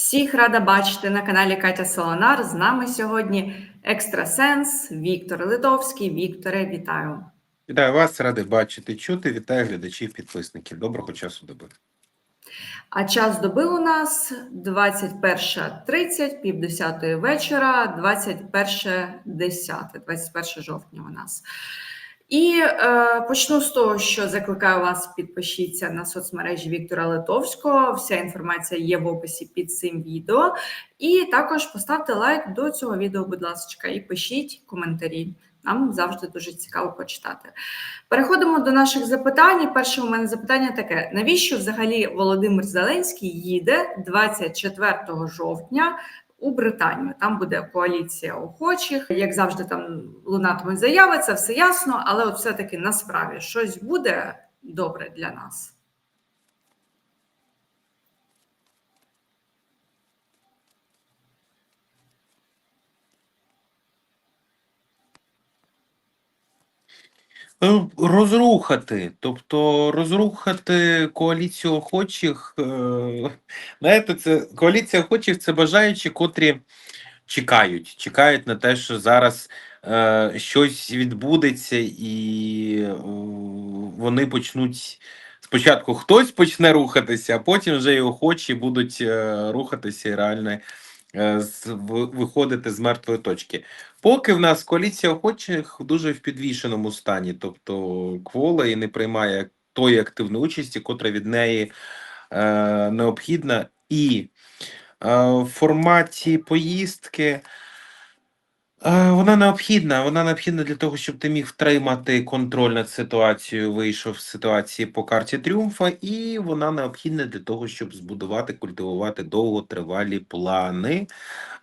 Всіх рада бачити на каналі Катя Солонар. З нами сьогодні екстрасенс Віктор Литовський. Вікторе, вітаю. Вітаю вас, радий бачити, чути. Вітаю глядачів, підписників. Доброго часу доби. А час доби у нас 21.30, пів десятої вечора, 21.10, 21 жовтня у нас. І е, почну з того, що закликаю вас підпишіться на соцмережі Віктора Литовського. Вся інформація є в описі під цим відео. І також поставте лайк до цього відео, будь ласка, і пишіть коментарі. Нам завжди дуже цікаво почитати. Переходимо до наших запитань. Перше у мене запитання таке: навіщо взагалі Володимир Зеленський їде 24 жовтня? У Британію там буде коаліція охочих, як завжди, там лунатимуть заяви, це все ясно, але от все-таки насправді щось буде добре для нас. Розрухати, тобто розрухати коаліцію охочих. е, Знаєте, це коаліція охочих це бажаючі, котрі чекають, чекають на те, що зараз е, щось відбудеться, і е, вони почнуть. Спочатку хтось почне рухатися, а потім вже і охочі будуть е, рухатися і реально е, виходити з мертвої точки. Поки в нас коаліція охочих дуже в підвішеному стані, тобто квола і не приймає тої активної участі, котра від неї е, необхідна, і е, в форматі поїздки. Е, Вона необхідна. Вона необхідна для того, щоб ти міг втримати контроль над ситуацією, вийшов з ситуації по карті тріумфа, і вона необхідна для того, щоб збудувати, культивувати довготривалі плани,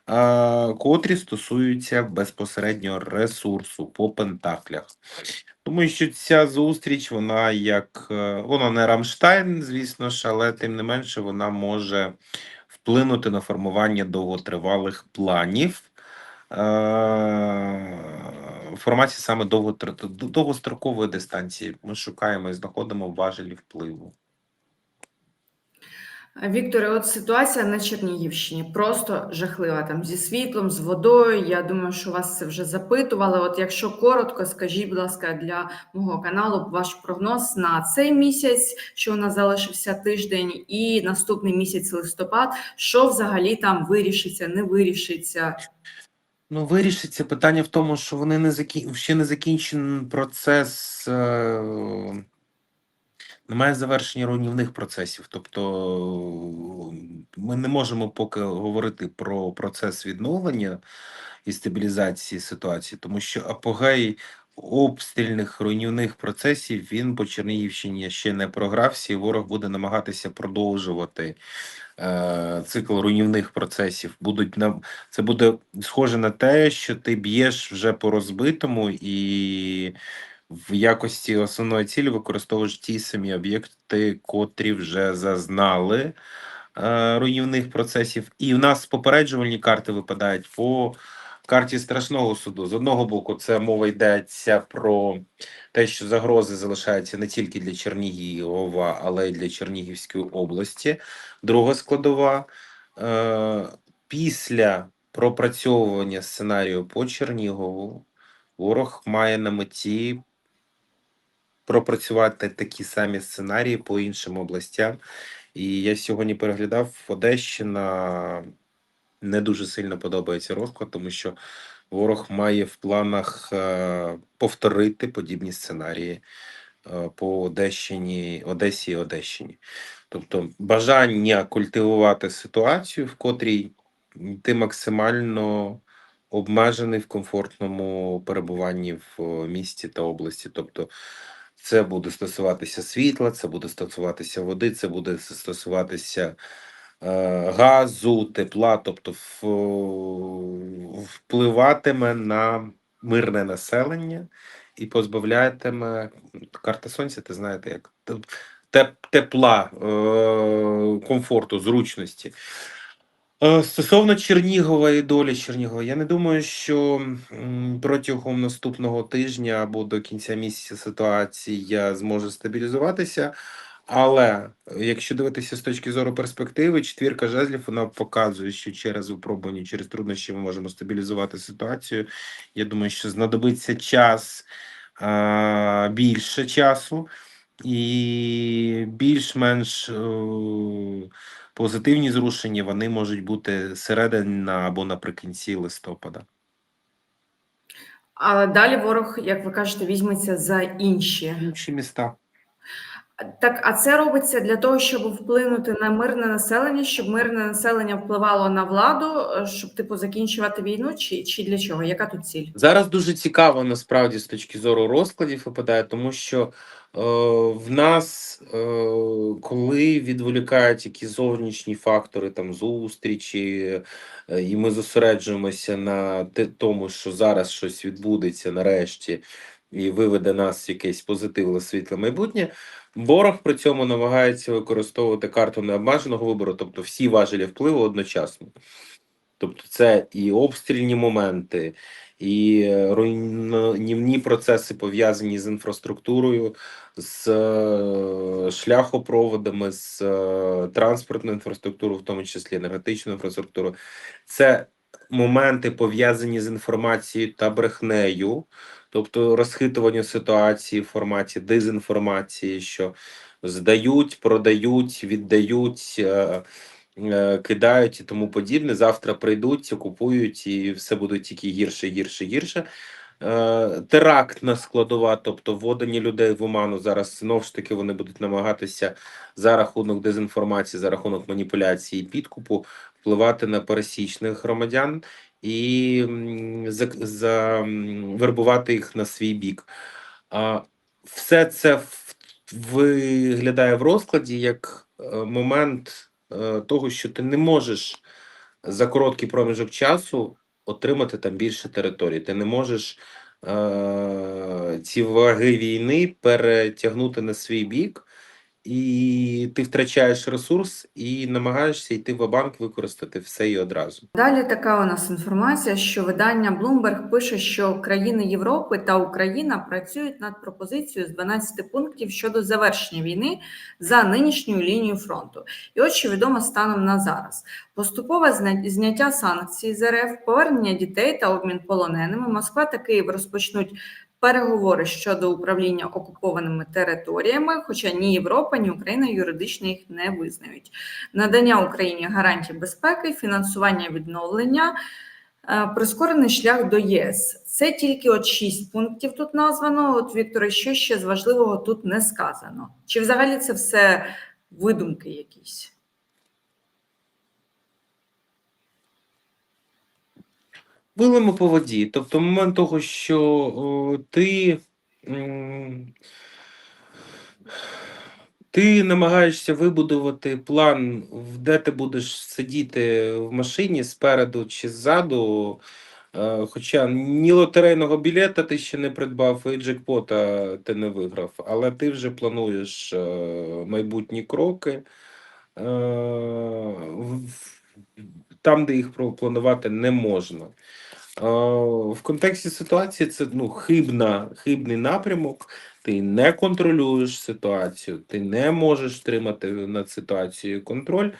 е, котрі стосуються безпосередньо ресурсу по пентаклях. Тому що ця зустріч, вона як е, вона не Рамштайн, звісно ж, але тим не менше вона може вплинути на формування довготривалих планів форматі саме довгострокової дистанції. Ми шукаємо і знаходимо важелі впливу. Вікторе, от ситуація на Чернігівщині просто жахлива там зі світлом, з водою. Я думаю, що вас це вже запитували. От якщо коротко, скажіть, будь ласка, для мого каналу ваш прогноз на цей місяць, що у нас залишився тиждень, і наступний місяць листопад, що взагалі там вирішиться, не вирішиться. Ну, вирішиться питання в тому, що вони не закін... ще не закінчений процес, е... немає завершення руйнівних процесів. Тобто ми не можемо поки говорити про процес відновлення і стабілізації ситуації, тому що апогей обстрільних руйнівних процесів він по Чернігівщині ще не програвся, і ворог буде намагатися продовжувати е, цикл руйнівних процесів. Будуть на це буде схоже на те, що ти б'єш вже по розбитому і в якості основної цілі використовуєш ті самі об'єкти, котрі вже зазнали е, руйнівних процесів. І в нас попереджувальні карти випадають по карті страшного суду. З одного боку, це мова йдеться про те, що загрози залишаються не тільки для Чернігова, але й для Чернігівської області. Друга складова е, після пропрацьовування сценарію по Чернігову ворог має на меті пропрацювати такі самі сценарії по іншим областям. І я сьогодні переглядав Одещина. Не дуже сильно подобається розклад, тому що ворог має в планах е, повторити подібні сценарії е, по Одещині, Одесі і Одещині. Тобто бажання культивувати ситуацію, в котрій ти максимально обмежений в комфортному перебуванні в е, місті та області. Тобто це буде стосуватися світла, це буде стосуватися води, це буде стосуватися газу, тепла, тобто впливатиме на мирне населення і позбавлятиме карта сонця, ти знаєте, як тепла, е, комфорту, зручності. Е, Стосовно Чернігова і долі Чернігова, я не думаю, що протягом наступного тижня або до кінця місяця ситуація зможе стабілізуватися, Але е, якщо дивитися з точки зору перспективи, четвірка жезлів вона показує, що через випробування, через труднощі ми можемо стабілізувати ситуацію. Я думаю, що знадобиться час а, більше часу і більш-менш е, позитивні зрушення вони можуть бути середина або наприкінці листопада. Але далі ворог, як ви кажете, візьметься за інші. Інші міста. Так, а це робиться для того, щоб вплинути на мирне населення, щоб мирне населення впливало на владу, е, щоб типу закінчувати війну, чи, чи для чого? Яка тут ціль? Зараз дуже цікаво насправді з точки зору розкладів випадає, тому що е, в нас, е, коли відволікають якісь зовнішні фактори, там зустрічі, е, і ми зосереджуємося на те, тому, що зараз щось відбудеться нарешті, і виведе нас якесь позитивне світле майбутнє. Ворог при цьому намагається використовувати карту необмеженого вибору, тобто всі важелі впливу одночасно. Тобто, це і обстрільні моменти, і руйнівні процеси пов'язані з інфраструктурою, з е, шляхопроводами, з е, транспортною інфраструктурою, в тому числі енергетичною інфраструктурою. Це моменти пов'язані з інформацією та брехнею, тобто розхитування ситуації в форматі дезінформації, що здають, продають, віддають. е, е, Кидають і тому подібне. Завтра прийдуть, окупують, і все буде тільки гірше, гірше, гірше. Е, терактна складова, тобто вводення людей в оману. Зараз знову ж таки вони будуть намагатися за рахунок дезінформації, за рахунок маніпуляції і підкупу впливати на пересічних громадян і м, за, за вербувати їх на свій бік. А все це виглядає в розкладі як е, момент е, того, що ти не можеш за короткий проміжок часу отримати там більше територій. Ти не можеш е, ці ваги війни перетягнути на свій бік, і ти втрачаєш ресурс і намагаєшся йти в банк використати все і одразу. Далі така у нас інформація, що видання Bloomberg пише, що країни Європи та Україна працюють над пропозицією з 12 пунктів щодо завершення війни за нинішньою лінією фронту. І от що відомо станом на зараз: поступове зня- зняття санкцій з РФ, повернення дітей та обмін полоненими. Москва та Київ розпочнуть. Переговори щодо управління окупованими територіями, хоча ні Європа, ні Україна юридично їх не визнають надання Україні гарантій безпеки, фінансування відновлення, е, прискорений шлях до ЄС. Це тільки от шість пунктів тут названо. От Вікторе, що ще з важливого тут не сказано? Чи взагалі це все видумки якісь? Вилимо по воді. Тобто, момент того, що о, ти, ти намагаєшся вибудувати план, де ти будеш сидіти в машині спереду чи ззаду. Е, Хоча ні лотерейного білета ти ще не придбав, і джекпота ти не виграв, але ти вже плануєш е, майбутні кроки. Е, Там, де їх планувати не можна. Е, В контексті ситуації це ну, хибна, хибний напрямок. Ти не контролюєш ситуацію, ти не можеш тримати над ситуацією контроль,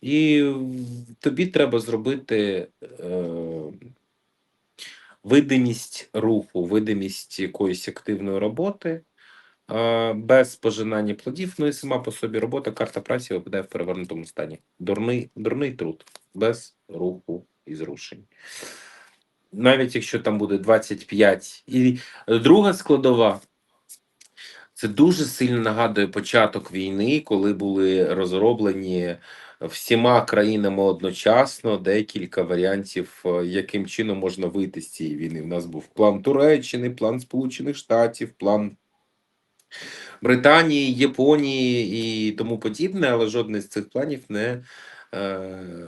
і тобі треба зробити е, видимість руху, видимість якоїсь активної роботи. е, Без пожинання плодів, ну і сама по собі робота, карта праці випадає в перевернутому стані. Дурний, дурний труд, без руху і зрушень навіть якщо там буде 25. І друга складова. Це дуже сильно нагадує початок війни, коли були розроблені всіма країнами одночасно декілька варіантів, е, яким чином можна вийти з цієї війни. У нас був план Туреччини, план Сполучених Штатів, план Британії, Японії і тому подібне, але жодний з цих планів не, е,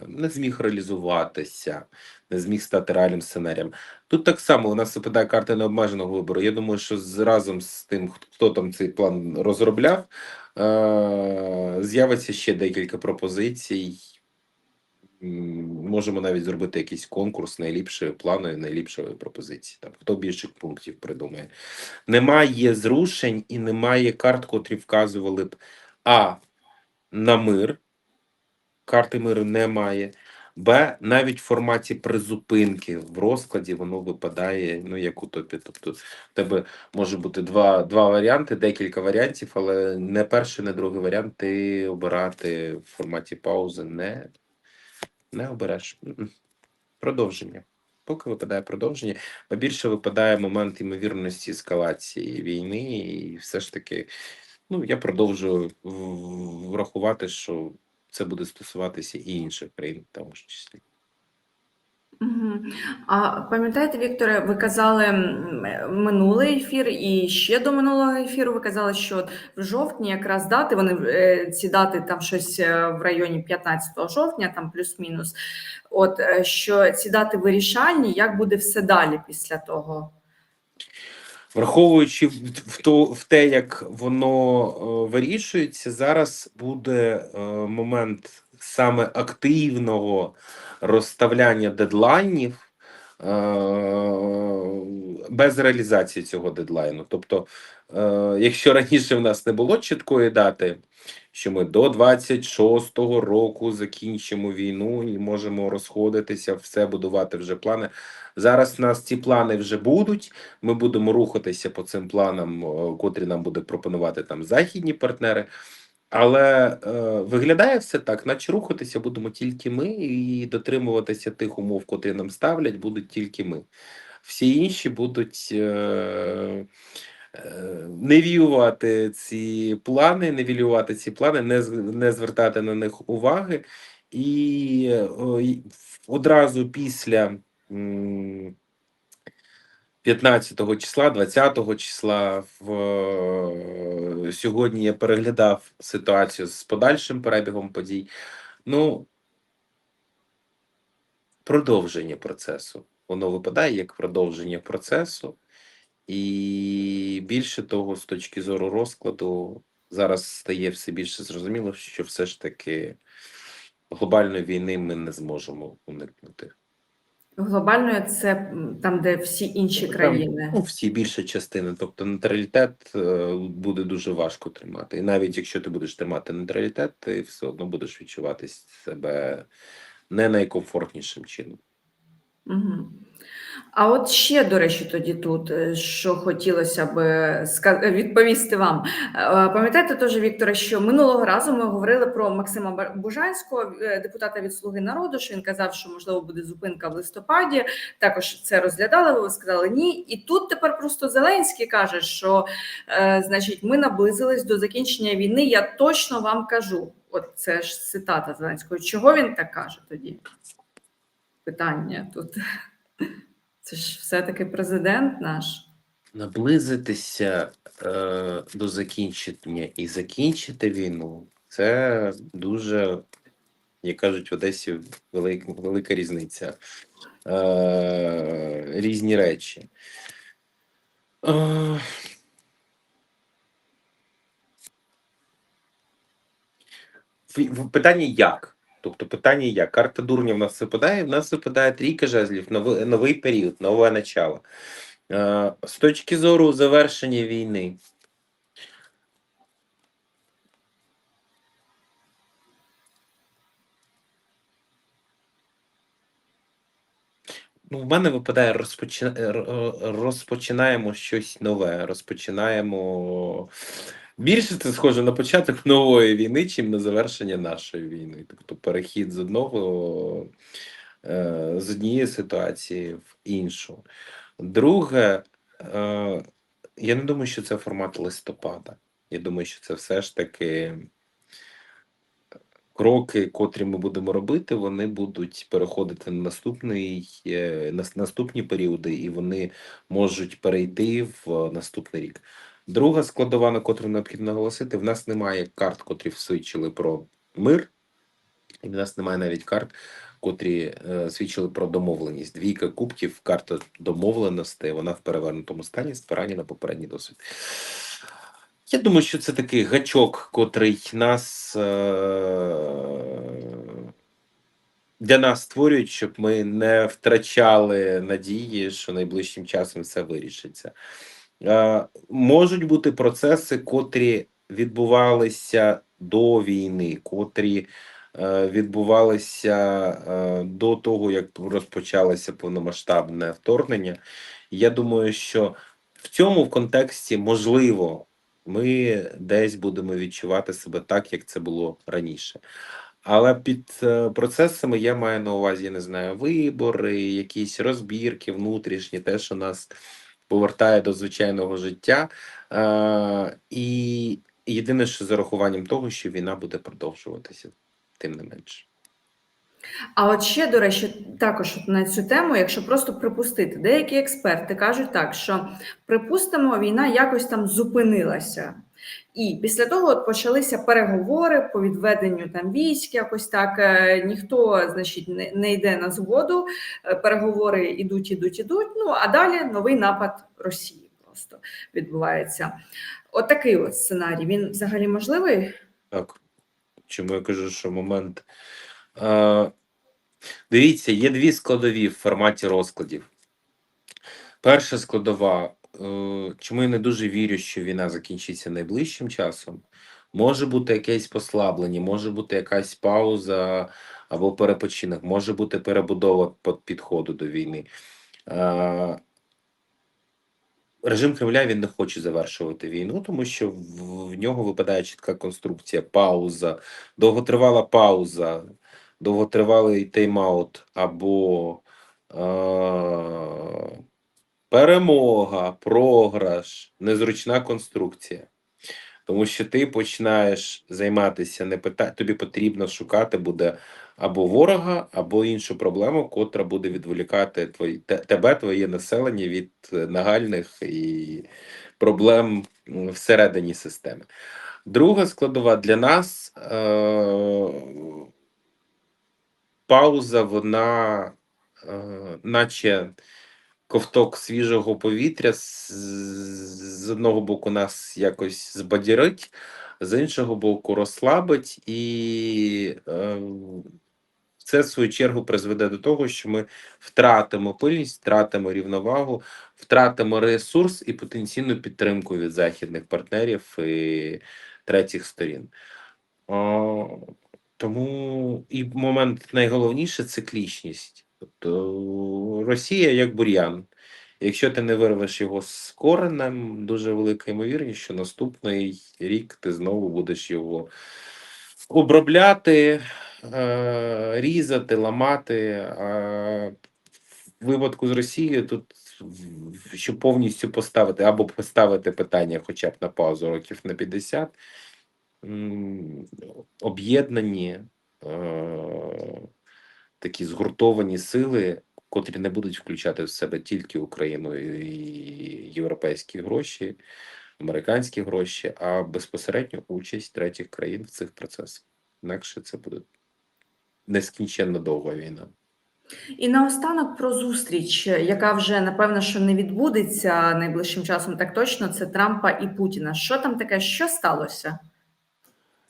не зміг реалізуватися, не зміг стати реальним сценарієм. Тут так само у нас випадає карта необмеженого вибору. Я думаю, що з, разом з тим, хто- там цей план розробляв, е, з'явиться ще декілька пропозицій. Можемо навіть зробити якийсь конкурс найліпшої плану найліпшої пропозиції. Там хто більше пунктів придумає. Немає зрушень і немає карт, котрі вказували б А. На мир. Карти миру немає. Б. Навіть в форматі призупинки в розкладі воно випадає ну, як утопія. Тобто, в тебе може бути два, два варіанти, декілька варіантів, але не перший, не другий варіант ти обирати в форматі паузи не, не обереш. Продовження. Поки випадає продовження, а більше випадає момент ймовірності ескалації війни, і все ж таки, ну я продовжую врахувати, що це буде стосуватися і інших країн, в тому ж числі. А пам'ятаєте, Вікторе, ви казали минулий ефір і ще до минулого ефіру ви казали, що в жовтні якраз дати, вони е, ці дати там щось е, в районі 15 жовтня, там плюс-мінус. От е, що ці дати вирішальні, як буде все далі після того? Враховуючи в, то, в те, як воно е, вирішується, зараз буде е, момент саме активного розставляння дедлайнів е, без реалізації цього дедлайну. Тобто, якщо раніше в нас не було чіткої дати, що ми до 26-го року закінчимо війну і можемо розходитися, все будувати вже плани. Зараз у нас ці плани вже будуть. Ми будемо рухатися по цим планам, е, котрі нам буде пропонувати там західні партнери. Але е, виглядає все так, наче рухатися будемо тільки ми, і дотримуватися тих умов, котрі нам ставлять, будуть тільки ми. Всі інші будуть е, е, невіювати ці плани, невілювати ці плани, не, не звертати на них уваги. І е, одразу після. м, 15 числа, 20 числа в сьогодні я переглядав ситуацію з подальшим перебігом подій. Ну, продовження процесу. Воно випадає як продовження процесу, і більше того, з точки зору розкладу, зараз стає все більше зрозуміло, що все ж таки глобальної війни ми не зможемо уникнути. Глобальною це там, де всі інші Там, країни. Ну, всі більша частина. Тобто нейтралітет е, буде дуже важко тримати. І навіть якщо ти будеш тримати нейтралітет, ти все одно будеш відчувати себе не найкомфортнішим чином. Мгм. А от ще, до речі, тоді тут, е, що хотілося б ска- відповісти вам. Е, Пам'ятаєте теж, Вікторе, що минулого разу ми говорили про Максима Бужанського, е, депутата від Слуги народу, що він казав, що можливо буде зупинка в листопаді. Також це розглядали. Ви сказали ні. І тут тепер просто Зеленський каже, що е, значить, ми наблизились до закінчення війни. Я точно вам кажу. От це ж цитата Зеленського. Чого він так каже тоді? Питання тут. Це ж все-таки президент наш. Наблизитися е, до закінчення і закінчити війну це дуже, як кажуть в Одесі, велика, велика різниця. Е, різні речі. Е, питання як? Тобто питання як? Карта дурня в нас випадає, в нас випадає трійка жезлів, новий, новий період, нове начало. Е, з точки зору завершення війни. Ну, в мене випадає розпочи... р- р- розпочинаємо щось нове. Розпочинаємо. Більше це схоже на початок нової війни, чим на завершення нашої війни. Тобто перехід з одного е, з однієї ситуації в іншу. Друге, е, я не думаю, що це формат листопада. Я думаю, що це все ж таки кроки, котрі ми будемо робити, вони будуть переходити на наступний е, на наступні періоди, і вони можуть перейти в наступний рік. Друга складова, на котру необхідно наголосити: в нас немає карт, котрі свідчили про мир, і в нас немає навіть карт, котрі е, свідчили про домовленість. Двійка кубків, карта домовленостей, вона в перевернутому стані, спирання на попередній досвід. Я думаю, що це такий гачок, котрий нас е- для нас створюють, щоб ми не втрачали надії, що найближчим часом все вирішиться. Е, можуть бути процеси, котрі відбувалися до війни, котрі е, відбувалися е, до того, як розпочалося повномасштабне вторгнення. Я думаю, що в цьому в контексті можливо ми десь будемо відчувати себе так, як це було раніше. Але під процесами я маю на увазі, я не знаю, вибори, якісь розбірки внутрішні, те, що нас повертає до звичайного життя. Е, і єдине, що з урахуванням того, що війна буде продовжуватися, тим не менше. А от ще, до речі, також на цю тему, якщо просто припустити, деякі експерти кажуть так, що припустимо, війна якось там зупинилася. І після того от почалися переговори по відведенню там військ, якось так е, ніхто, значить, не, не йде на згоду. е, Переговори ідуть, ідуть, ідуть. Ну а далі новий напад Росії просто відбувається. Отакий от, сценарій. Він взагалі можливий? Так. Чому я кажу, що момент. Е, дивіться, є дві складові в форматі розкладів. Перша складова, чому я не дуже вірю, що війна закінчиться найближчим часом. Може бути якесь послаблення, може бути якась пауза або перепочинок, може бути перебудова підходу до війни. Е, Режим Кремля він не хоче завершувати війну, тому що в, в нього випадає чітка конструкція, пауза, довготривала пауза, довготривалий тайм-аут або е- перемога, програш, незручна конструкція. Тому що ти починаєш займатися не пита... тобі потрібно шукати буде або ворога, або іншу проблему, котра буде відволікати твої... тебе, твоє населення від е, нагальних і проблем всередині системи. Друга складова для нас е... пауза, вона е... наче ковток свіжого повітря з, одного боку нас якось збадірить, з іншого боку, розслабить, і е, це в свою чергу призведе до того, що ми втратимо пильність, втратимо рівновагу, втратимо ресурс і потенційну підтримку від західних партнерів і третіх сторін. Тому і момент найголовніше це циклічність. Тобто Росія як бур'ян. Якщо ти не вирвеш його з коренем, дуже велика ймовірність, що наступний рік ти знову будеш його обробляти, е, різати, ламати. А в випадку з Росією тут, щоб повністю поставити або поставити питання хоча б на паузу років на 50, об'єднані е, такі згуртовані сили, котрі не будуть включати в себе тільки Україну і європейські гроші, американські гроші, а безпосередньо участь третіх країн в цих процесах. Інакше це буде нескінченно довга війна. І наостанок про зустріч, яка вже напевно що не відбудеться найближчим часом, так точно це Трампа і Путіна. Що там таке? Що сталося?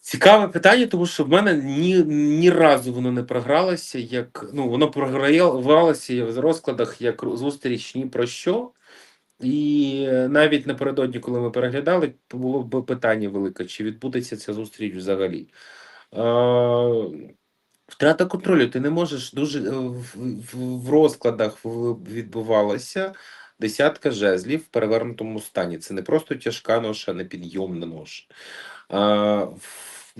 Цікаве питання, тому що в мене ні, ні разу воно не програлося, як ну воно програвалося в розкладах як зустріч ні про що. І навіть напередодні, коли ми переглядали, було б питання велике, чи відбудеться ця зустріч взагалі. Е, Втрата контролю. Ти не можеш дуже е, в, в, розкладах відбувалося десятка жезлів в перевернутому стані. Це не просто тяжка ноша, непідйомна ноша. А,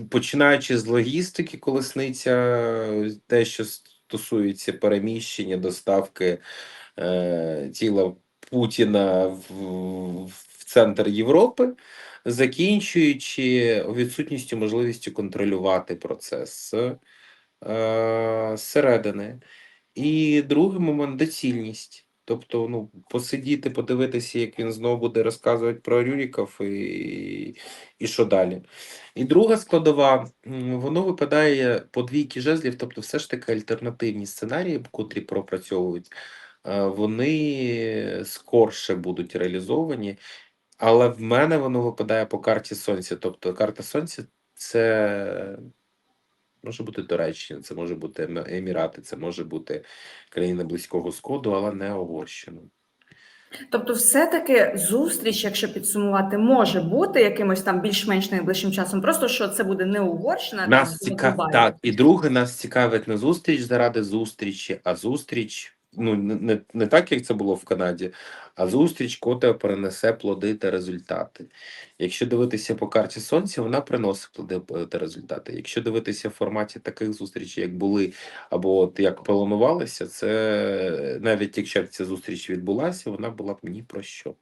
починаючи з логістики, колесниця, те, що стосується переміщення, доставки е, тіла Путіна в, в центр Європи, закінчуючи відсутністю можливості контролювати процес е, зсередини. І другий момент доцільність. Тобто, ну, посидіти, подивитися, як він знову буде розказувати про Рюріков і, і що далі. І друга складова, воно випадає по двійки жезлів, тобто все ж таки альтернативні сценарії, котрі пропрацьовують, е, вони скорше будуть реалізовані. Але в мене воно випадає по карті Сонця. Тобто карта Сонця це може бути Туреччина, це може бути Ем- Емірати, це може бути країна Близького Сходу, але не Угорщина. Тобто, все-таки зустріч, якщо підсумувати, може бути якимось там більш-менш найближчим часом. Просто що це буде не Угорщина, Нас цікав... Так, і друге, нас цікавить не зустріч заради зустрічі, а зустріч, ну не, не, так, як це було в Канаді, а зустріч, котра принесе плоди та результати. Якщо дивитися по карті сонця, вона приносить плоди та результати. Якщо дивитися в форматі таких зустрічей, як були, або от як планувалися, це навіть якщо б ця зустріч відбулася, вона була б ні про що.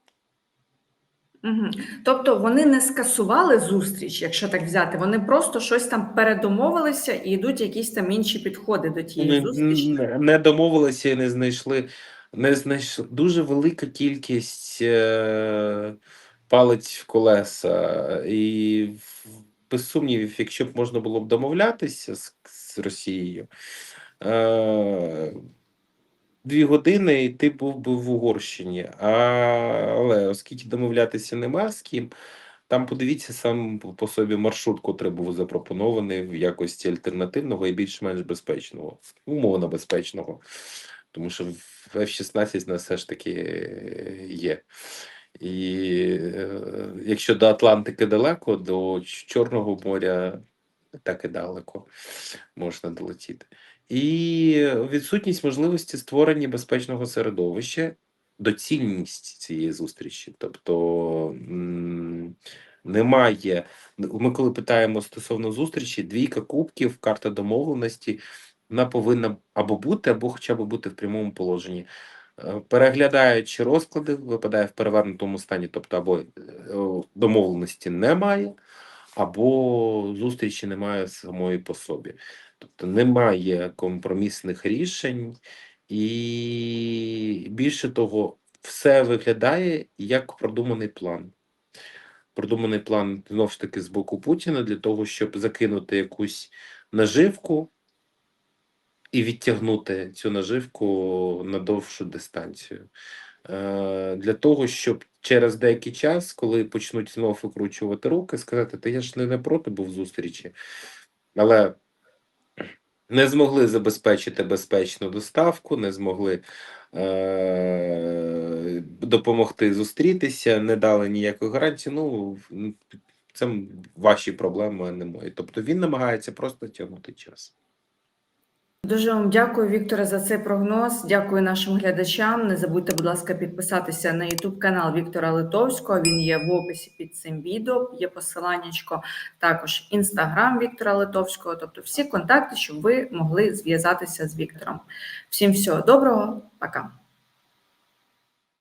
Угу. Тобто вони не скасували зустріч, якщо так взяти. Вони просто щось там передомовилися і йдуть якісь там інші підходи до тієї не, зустрічі. не- не домовилися і не знайшли. Не знайшли дуже велика кількість е, палець в колеса. І без сумнівів, якщо б можна було б домовлятися з, з Росією, е, дві години і ти був би в Угорщині. А, але оскільки домовлятися нема з ким, там подивіться сам по собі маршрут, котрий був запропонований в якості альтернативного і більш-менш безпечного, умовно безпечного. Тому що в F-16 на все ж таки е, є. І е, якщо до Атлантики далеко, до Чорного моря так і далеко можна долетіти. І відсутність можливості створення безпечного середовища, доцільність цієї зустрічі. Тобто немає. Ми коли питаємо стосовно зустрічі, двійка кубків, карта домовленості, вона повинна або бути, або хоча б бути в прямому положенні. Е, Переглядаючи розклади, випадає в перевернутому стані, тобто або е, домовленості немає, або зустрічі немає самої по собі. Тобто немає компромісних рішень, і більше того, все виглядає як продуманий план. Продуманий план знову ж таки з боку Путіна для того, щоб закинути якусь наживку і відтягнути цю наживку на довшу дистанцію. Е, Для того, щоб через деякий час, коли почнуть знову викручувати руки, сказати, та я ж не, проти був зустрічі, але не змогли забезпечити безпечну доставку, не змогли е- допомогти зустрітися, не дали ніякої гарантії. Ну, це ваші проблеми, а не мої. Тобто він намагається просто тягнути час. Дуже вам дякую, Вікторе, за цей прогноз. Дякую нашим глядачам. Не забудьте, будь ласка, підписатися на YouTube канал Віктора Литовського. Він є в описі під цим відео. Є посиланнячко. Також інстаграм Віктора Литовського. Тобто всі контакти, щоб ви могли зв'язатися з Віктором. Всім всього доброго, пока.